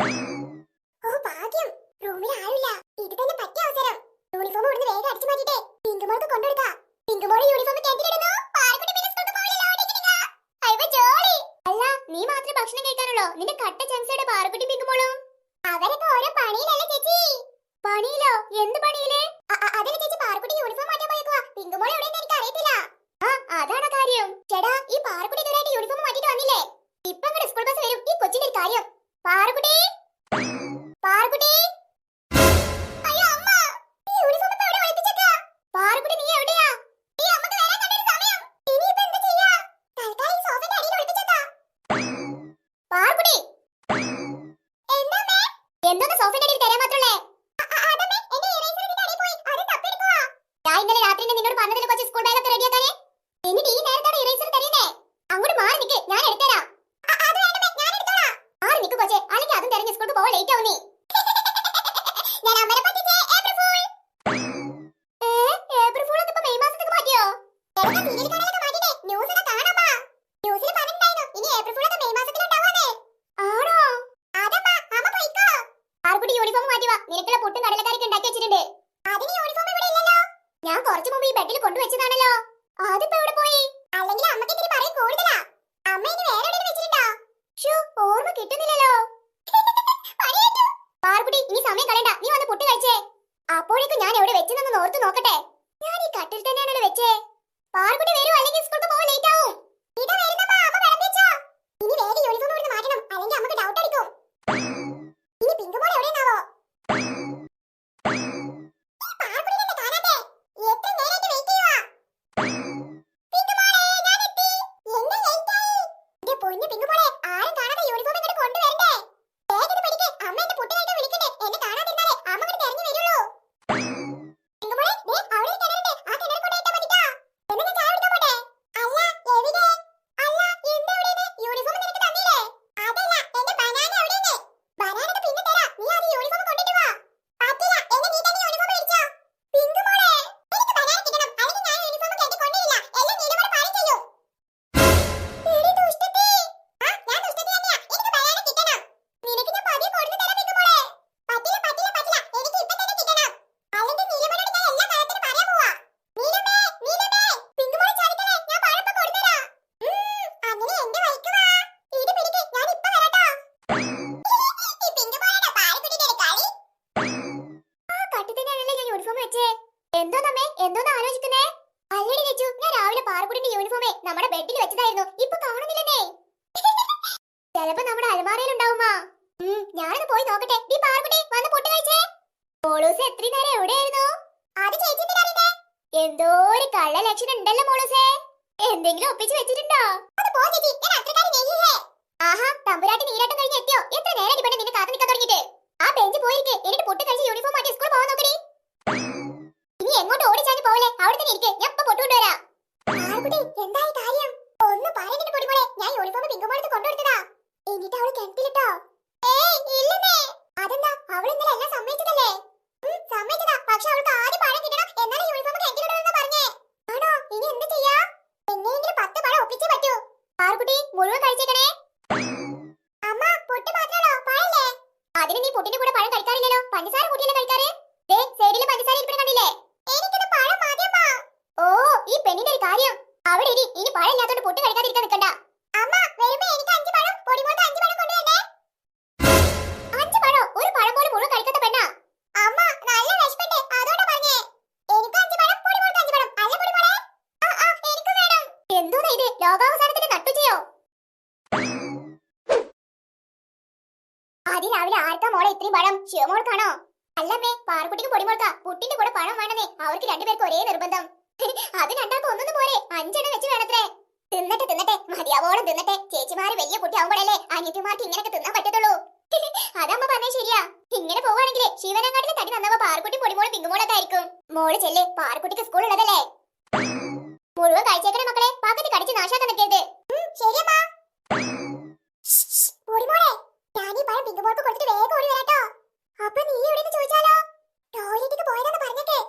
ഓ ഭാഗ്യം. റൂമിൽ ആരുമില്ല. ഇത് തന്നെ പറ്റിയ അവസരം. യൂണിഫോം ഇവിടുന്ന് വേഗം അടിച്ചു മാറ്റിട്ടെ പിങ്കുമോൾക്ക് കൊണ്ടുകൊടുക്കാം പിങ്കുമോൾ യൂണിഫോം കിണറ്റിലിടുന്നു പാറക്കുട്ടി പിന്നെ സ്കൂളിൽ പോകില്ല അല്ല നീ മാത്രം ഭക്ഷണം കഴിക്കാനുള്ളൂ നിന്റെ കട്ട ബെഡിൽ കൊണ്ടുവച്ചതാണല്ലോ. അതിപ്പോ എവിടെ പോയി? അല്ലെങ്കിൽ അമ്മയ്ക്ക് ഇതിന് പറയും കൂടുതലാ. അമ്മ ഇനി വേറെ എവിടെ വെച്ചിട്ടുണ്ടോ? ഓർമ്മ കിട്ടുന്നില്ലല്ലോ. പാർക്കുട്ടി ഇനി സമയം കളയണ്ട. നീ വന്ന് പൊട്ടി കഴിച്ചേ. അപ്പോഴേക്കും ഞാൻ എവിടെ വെച്ചെന്നൊന്ന് ഓർത്തു നോക്കട്ടെ. ഞാൻ ഈ കട്ടിൽ തന്നെയാണല്ലോ വെച്ചേ. പാർക്കുട്ടി വരും അല്ലെങ്കിൽ സ്കൂൾക്ക് പോകാൻ ലേറ്റ് ആവും. റിയാക്ഷൻ ഉണ്ടല്ലോ മോളൂസേ എന്തെങ്കിലും ഒപ്പിച്ച് വെച്ചിട്ടുണ്ടോ? അത് പോ ചേച്ചി ഞാൻ അത്രക്കാരി വൈകിയേ ആഹാ തമ്പുരാട്ടി നീരാട്ടം കഴിഞ്ഞ് എത്തിയോ? എത്ര നേരം ഇവിടെ നിന്നെ കാത്തു നിൽക്കാൻ തുടങ്ങിയിട്ട്? ആ ബെഞ്ച് പോയിരിക്കെ എന്നിട്ട് പൊട്ട് കഴിച്ച് യൂണിഫോം മാറ്റി സ്കൂൾ പോകാൻ നോക്കടി. ഇനി എങ്ങോട്ട് ഓടിച്ചാലും പോവല്ലേ? അവിടെ തന്നെ ഇരിക്കെ ഞാൻ ഇപ്പൊ പൊട്ടു കൊണ്ടുവരാം എന്തായി കാര്യം? ഒന്ന് പറയുന്നിട്ട് പൊടി പോലെ ഞാൻ യൂണിഫോം പിങ്കുമോളത്ത് കൊണ്ടുകൊടുത്തതാ. എന്നിട്ട് അവൾ കിണറ്റിലിട്ടോ? എന്തോന്നാ ഇത്? ലോകാവസാനത്തിന്റെ നട്ടുച്ചയോ? ആദ്യം രാവിലെ ആർക്കാ മോളെ ഇത്രയും പഴം? ശിവമോൾക്കാണോ? അല്ലമ്മേ പാർക്കുട്ടിക്ക് പൊടിമോൾക്ക. പുട്ടിന്റെ കൂടെ പഴം വേണമെന്നേ അവർക്ക് രണ്ടുപേർക്ക് ഒരേ നിർബന്ധം. അത് രണ്ടാൾക്ക് ഒന്നും പോരെ. അഞ്ചെണ്ണം വെച്ച് വേണത്രേ. തിന്നട്ടെ തിന്നട്ടെ. മതിയാവോളം തിന്നട്ടെ. ചേച്ചിമാര് വലിയ കുട്ടിയാവുമ്പോഴല്ലേ അനിയത്തിമാർക്ക് ഇങ്ങനെയൊക്കെ തിന്നാൻ പറ്റത്തുള്ളൂ. അതമ്മ പറഞ്ഞേ ശരിയാ. ഇങ്ങനെ പോവാണെങ്കിലേ ശിവനങ്ങാട്ടിലെ തടി നന്നപ്പോ പാർക്കുട്ടി പൊടിമോളും പിങ്കുമോളൊക്കെ ആയിരിക്കും. മോൾ ചെല്ലേ പാർക്കുട്ടിക്ക് സ്കൂൾ ഉള്ളതല്ലേ മുഴുവൻ കഴിച്ചേക്കണേ മക്കളെ. പാക്കറ്റ് കടിച്ച് നാശാക്കാൻ നിൽക്കരുത്. ശരിയമ്മ. പൊടിമോളെ ഞാൻ ഈ പഴം പിങ്ക് ബോൾക്ക് കൊടുത്തിട്ട് വേഗം ഓടി വരാട്ടോ. അപ്പൊ നീ ഇവിടെ ചോദിച്ചാലോ? ടോയ്ലറ്റിക്ക് പോയതാന്ന് പറഞ്ഞേക്കേ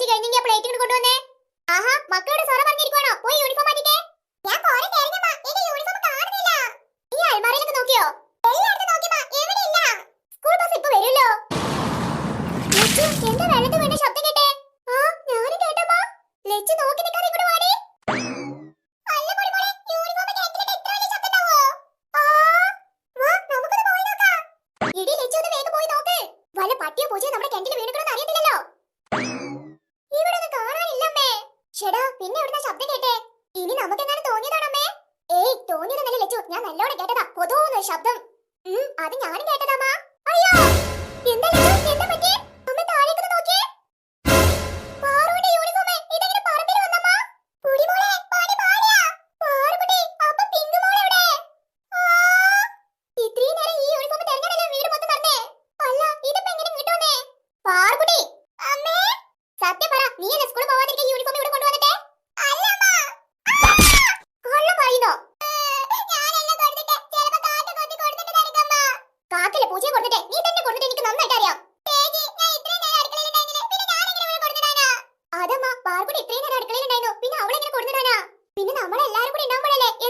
ചേച്ചി കഴിഞ്ഞെങ്കിൽ അപ്പോൾ അത് ഞാനും കേട്ടത്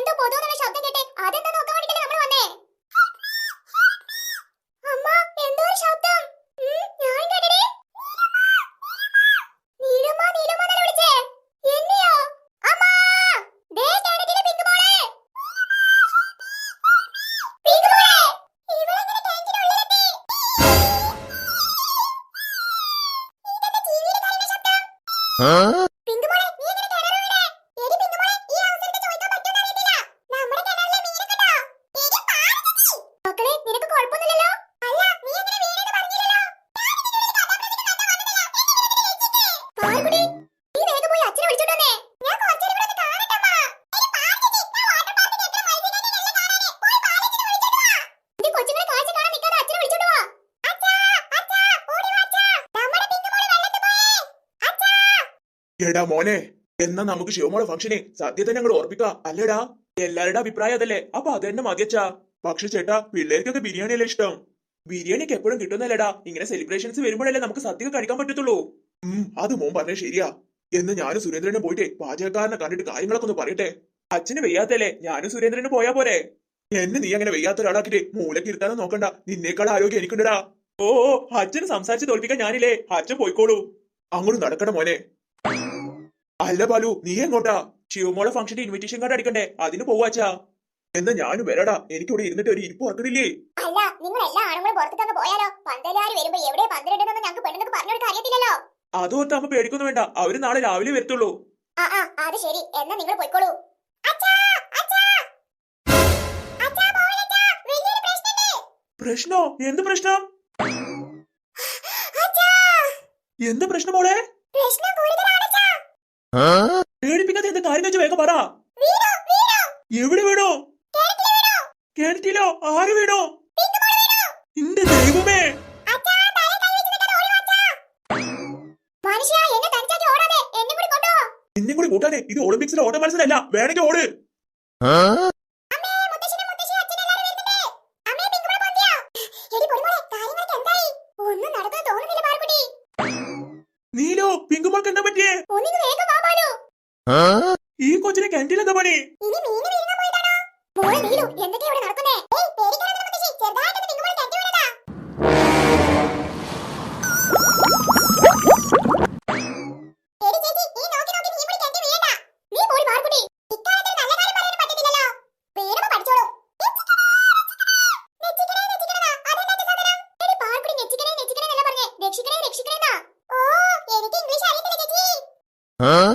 എന്തോ പൊതുവെന്നുള്ള ശബ്ദം കേട്ടെ. അതെന്താ നോക്കാൻ വേണ്ടിട്ടല്ലേ നമ്മൾ വന്നേ? അമ്മ എന്തോ ഒരു ശബ്ദം. ഞാൻ കേട്ടടേ. നീലുമ നീലുമ എന്നാണ് വിളിച്ചേ? എന്നെയോ? അമ്മ! ദേ കേടക്കിലെ പിങ്ക് മോളെ? പിങ്ക് മോളെ ഇവളെങ്ങനെ ടാങ്കിന്റെ ഉള്ളിലെത്തി? ഇതെന്താ ടിവിയിൽ കളിക്കുന്ന ശബ്ദം? Huh? അല്ലേടാ മോനെ. എന്നാ നമുക്ക് ശിവമോളെ സദ്യ സത്യത്തെ ഞങ്ങൾ ഓർപ്പിക്കാ. അല്ലടാ എല്ലാരുടെ അഭിപ്രായം അതല്ലേ. അപ്പൊ അത് തന്നെ മതിയച്ചാ പക്ഷെ ചേട്ടാ പിള്ളേർക്കൊക്കെ ബിരിയാണിയല്ലേ ഇഷ്ടം? ബിരിയാണിക്ക് എപ്പോഴും കിട്ടുന്നല്ലടാ ഇങ്ങനെ സെലിബ്രേഷൻസ് വരുമ്പോഴല്ലേ നമുക്ക് സദ്യ കഴിക്കാൻ പറ്റത്തുള്ളൂ. ഉം അത് മോൻ പറഞ്ഞ ശരിയാ. എന്ന് ഞാനും സുരേന്ദ്രനും പോയിട്ട് പാചകക്കാരനെ കണ്ടിട്ട് കാര്യങ്ങളൊക്കെ ഒന്ന് പറയട്ടെ. അച്ഛന് വയ്യാത്തല്ലേ ഞാനും സുരേന്ദ്രനും പോയാ പോരെ. എന്നെ നീ അങ്ങനെ വയ്യാത്ത ഒരാളാക്കിട്ട് മൂലക്ക് ഇരുത്താനും നോക്കണ്ട. നിന്നേക്കാൾ ആരോഗ്യം എനിക്കുണ്ടടാ. ഓ അച്ഛന് സംസാരിച്ച് തോൽപ്പിക്കാൻ ഞാനില്ലേ. അച്ഛൻ പോയിക്കോളൂ. അങ്ങോട്ട് നടക്കണം മോനെ. അല്ല ബാലു നീ എങ്ങോട്ടാ? ചിയോമോളെ ഫംഗ്ഷന്റെ ഇൻവിറ്റേഷൻ കാർഡ് അടിക്കണ്ടേ? അതിന് പോവാച്ചാ എന്നാ ഞാനും വരടാ. എനിക്കിവിടെ ഇരുന്നിട്ട് ഒരു ഇരിപ്പ് വർക്കണില്ലേ അല്ല നിങ്ങൾ പോയാലോ? എവിടെ അമ്മ പേടിക്കൊന്നും വേണ്ട. അവർ നാളെ രാവിലെ വരത്തുള്ളൂ. ആ ആ അത് ശരി. എന്നാ നിങ്ങൾ പ്രശ്നോ? എന്ത് പ്രശ്നം? എന്ത് പ്രശ്നം മോളെ? പ്രശ്നം കൂടുതലാണ് പേടിപ്പിക്കാത്ത എന്ത് കാര്യം വെച്ച് വേഗം പറ. എവിടെ വീണോ? കേട്ടില്ലോ ആര് വീണോ? എന്റെ ദൈവമേ. എന്നെ കൂടി കൂട്ടാതെ ഇത് ഒളിമ്പിക്സിലെ ഓട്ട മത്സരമല്ല. വേണമെങ്കിൽ ഓട്. നീലോ പിങ്കുമോൾക്ക് എന്താ പറ്റിയേ? ഈ കൊച്ചിന് ക്യാന്റീൻ എന്താ പണി Huh?